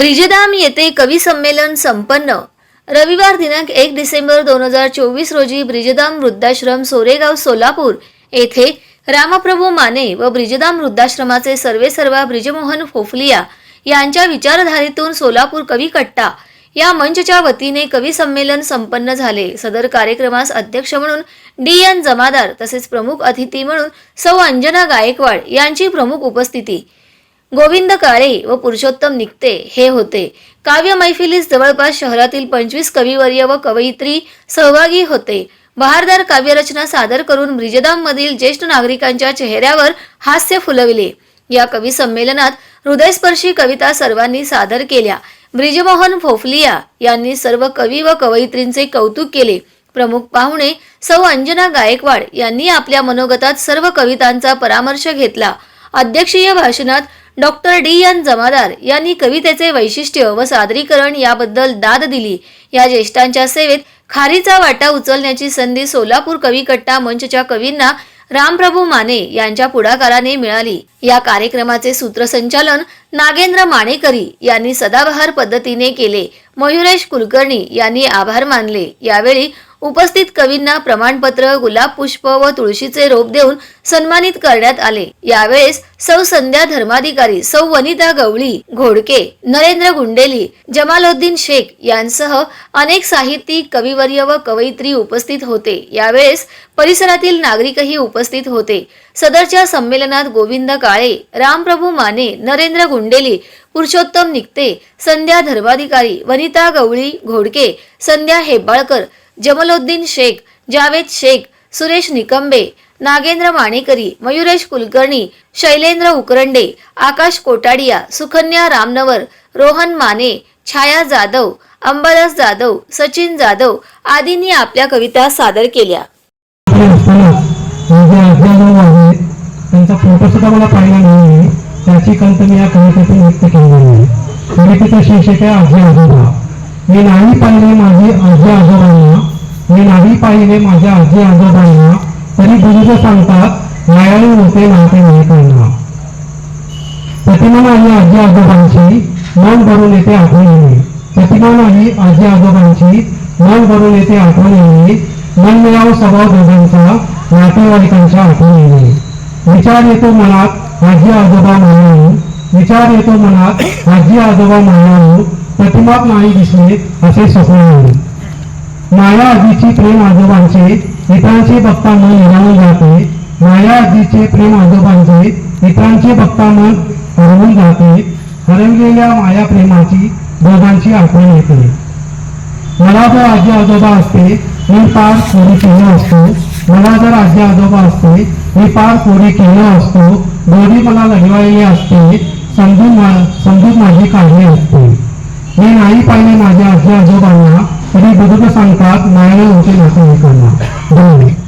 ब्रिजेदाम येथे कवी संमेलन संपन्न. रविवार दिनांक एक डिसेंबर दोन हजार चोवीस रोजी ब्रिजदाम वृद्धाश्रम सोरेगाव सोलापूर येथे रामप्रभू माने व ब्रिजदाम वृद्धाश्रमाचे सर्वे सर्वा ब्रिजमोहन फोफलिया यांच्या विचारधारेतून सोलापूर कवी कट्टा या मंचच्या वतीने कवी संमेलन संपन्न झाले. सदर कार्यक्रमास अध्यक्ष म्हणून डी एन जमादार तसेच प्रमुख अतिथी म्हणून सौ अंजना गायकवाड यांची प्रमुख उपस्थिती गोविंद काळे व पुरुषोत्तम निकते हे होते. काव्य मैफिलीस जवळपास शहरातील पंचवीस कविवर्य व कवयित्री सहभागी होते. बहारदार काव्यरचना सादर करून ब्रिजदाम मधील ज्येष्ठ नागरिकांच्या चेहऱ्यावर हास्य फुलविले. या कवी संमेलनात हृदयस्पर्शी कविता सर्वांनी सादर केल्या. ब्रिजमोहन फोफलिया यांनी सर्व कवी व कवयित्रींचे कौतुक केले. प्रमुख पाहुणे सौ अंजना गायकवाड यांनी आपल्या मनोगतात सर्व कवितांचा परामर्श घेतला. अध्यक्षीय भाषणात डॉक्टर डी एन जमादार यांनी कवितेचे वैशिष्ट्य व सादरीकरण याबद्दल दाद दिली. या ज्येष्ठांच्या सेवेत खारीचा वाटा उचलण्याची संधी सोलापूर कवी कट्टा मंचच्या कवींना रामप्रभू माने यांच्या पुढाकाराने मिळाली. या कार्यक्रमाचे सूत्रसंचालन नागेंद्र माणेकरी यांनी सदाबहार पद्धतीने केले. मयुरेश कुलकर्णी यांनी आभार मानले. यावेळी उपस्थित कवींना प्रमाणपत्र गुलाब पुष्प व तुळशीचे रोप देऊन सन्मानित करण्यात आले. यावेळेस सौ संध्या धर्माधिकारी सौ वनिता गवळी घोडके नरेंद्र गुंडेली जमालोद्दीन शेख यांसह अनेक साहित्यिक कविवर्य व कवयित्री उपस्थित होते. यावेळेस परिसरातील नागरिकही उपस्थित होते. सदरच्या संमेलनात गोविंद काळे रामप्रभू माने नरेंद्र गुंडेली पुरुषोत्तम निकते संध्या धर्माधिकारी वनिता गवळी घोडके संध्या हेब्बाळकर जमलोद्दीन शेख जावेद शेख सुरेश निकंबे नागेंद्र माणेकरी मयुरेश कुलकर्णी शैलेंद्र उकरंडे आकाश कोटाडिया सुकन्या रामनवर रोहन माने छाया जाधव अंबरस जाधव सचिन जाधव आदींनी आपल्या कविता सादर केल्या. सुद्धा मला पाहिला नाही त्याची कंत मी या कवितेतून व्यक्त केलेली आहे कवितेचं शीर्षक आहे आजी आजोबा. मी नाही पाहिले माझे आजी आजोबांना मी नाही पाहिले माझ्या आजी आजोबांना तरी बुजुर्ग सांगतात मायाळू होते नाते नायकांना प्रतिमा नाही आजी आजोबांची मन भरून येते आठवण येणे. प्रतिमा नाही आजी आजोबांची मन भरून येते आठवण येणे. मन मिळावं स्वभाव दोघांचा नातेवाईकांच्या आठवण येणे. विचार येतो मनात माझी आजोबा म्हणून. विचार येतो मनात आजी आजोबा म्हणून. प्रतिमात नाही दिसले असे स्वप्न आले माया आजीची प्रेम आजोबांचे इतरांचे बघता मन निराळून जाते. माया आजीचे प्रेम आजोबांचे इतरांचे बघता मन हरवून जाते. हरवलेल्या माया प्रेमाची दोघांची आठवण येते. मला जर आजी आजोबा असते मी फार कोरी असतो. मला जर आजी आजोबा असते मी पार कोरी केलं असतो दोन्ही मला लढवायली असते समजून मा- समजून माझी काढली असते. मी नाही पाहिले माझ्या आजी आजोबांना तरी बुजुर्ग सांगतात नाही होते नातेवाईकांना धन्यवाद.